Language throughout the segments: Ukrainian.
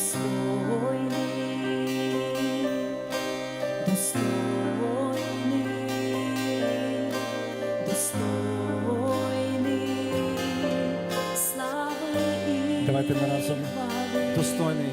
достойний, достойний, достойний, слави і Давайте ми разом. достойний.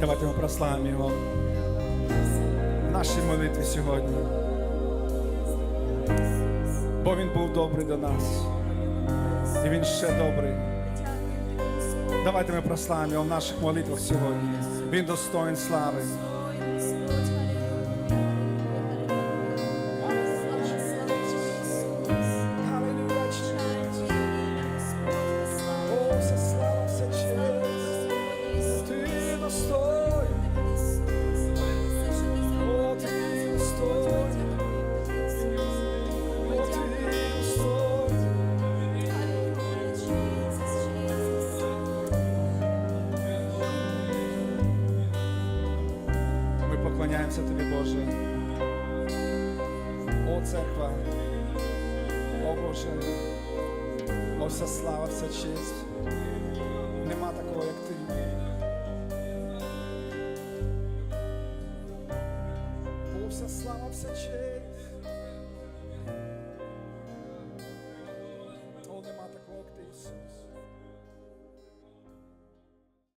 Давайте ми прославимо Його в нашій молитві сьогодні. Бо Він був добрий до нас. І Він ще добрий. Давайте ми прославимо Його в наших молитвах сьогодні. Він достоин слави. Поклоняємося тобі, Боже. О, церква. О, Боже. О, вся слава, вся честь. Нема такого, як ти. О, вся слава, вся честь.